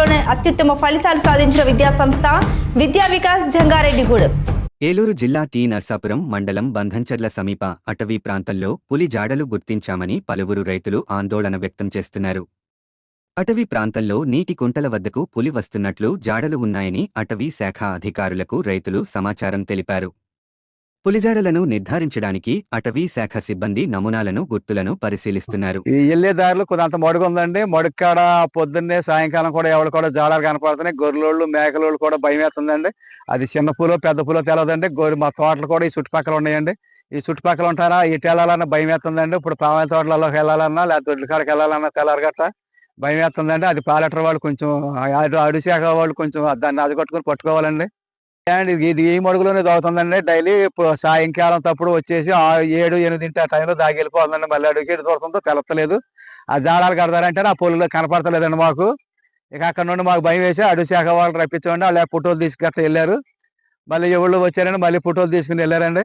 రాష్ట్రంలోనే అత్యుత్తమ ఫలితాలు సాధించిన విద్యాసంస్థ విద్యా వికాస్ జంగారెడ్డిగూడెం. ఏలూరు జిల్లా టీ నర్సాపురం మండలం బంధంచర్ల సమీప అటవీ ప్రాంతంలో పులి జాడలు గుర్తించామని పలువురు రైతులు ఆందోళన వ్యక్తం చేస్తున్నారు. అటవీ ప్రాంతంలో నీటి కుంటల వద్దకు పులి వస్తున్నట్లు జాడలు ఉన్నాయని అటవీ శాఖ అధికారులకు రైతులు సమాచారం తెలిపారు. పులిజాడలను నిర్ధారించడానికి అటవీ శాఖ సిబ్బంది నమూనాలను గుర్తులను పరిశీలిస్తున్నారు. ఈ వెళ్ళే దారిలో కొంత మడుగు ఉందండి పొద్దున్నే సాయంకాలం కూడా ఎవరు కూడా జాడాలు కనపడుతున్నాయి గొర్రెలోళ్ళు మేకలోళ్ళు కూడా భయం వేస్తుందండి అది చిన్న పూలో పెద్ద పూలో తెలదండి. గొర్రె మా తోటలు కూడా ఈ చుట్టుపక్కల ఉన్నాయండి. ఈ చుట్టుపక్కల ఉంటారా? ఇటు వెళ్ళాలన్నా భయం వేస్తుందండి ఇప్పుడు పామాయిల తోటలలోకి వెళ్ళాలన్నా లేకపోతే ఒడ్ల వెళ్ళాలన్నా తెల్లారి గట్ట భయం వేస్తుందండి అది పాలెటర్ వాళ్ళు కొంచెం అడుశాఖ వాళ్ళు కొంచెం దాన్ని అది కొట్టుకుని పట్టుకోవాలండి. అండ్ ఇది ఏ ఈ మడుగులోనే తాగుతుందండి డైలీ ఇప్పుడు సాయంకాలం తప్పుడు వచ్చేసి ఏడు ఎనిమిదింటి ఆ టైంలో దాగి వెళ్ళిపోతుందండి మళ్ళీ అడుగు ఎటు దొరుకుతుందో తెలపలేదు ఆ జాడాలు కడతారంటే ఆ పొలంలో కనపడతలేదండి మాకు. ఇక అక్కడ నుండి మాకు భయం వేసి అడు శాఖ వాళ్ళు రప్పించండి వాళ్ళు ఫోటోలు తీసుకు వెళ్ళారు. మళ్ళీ ఎవరు వచ్చారండి మళ్ళీ ఫోటోలు తీసుకుని వెళ్ళారండి.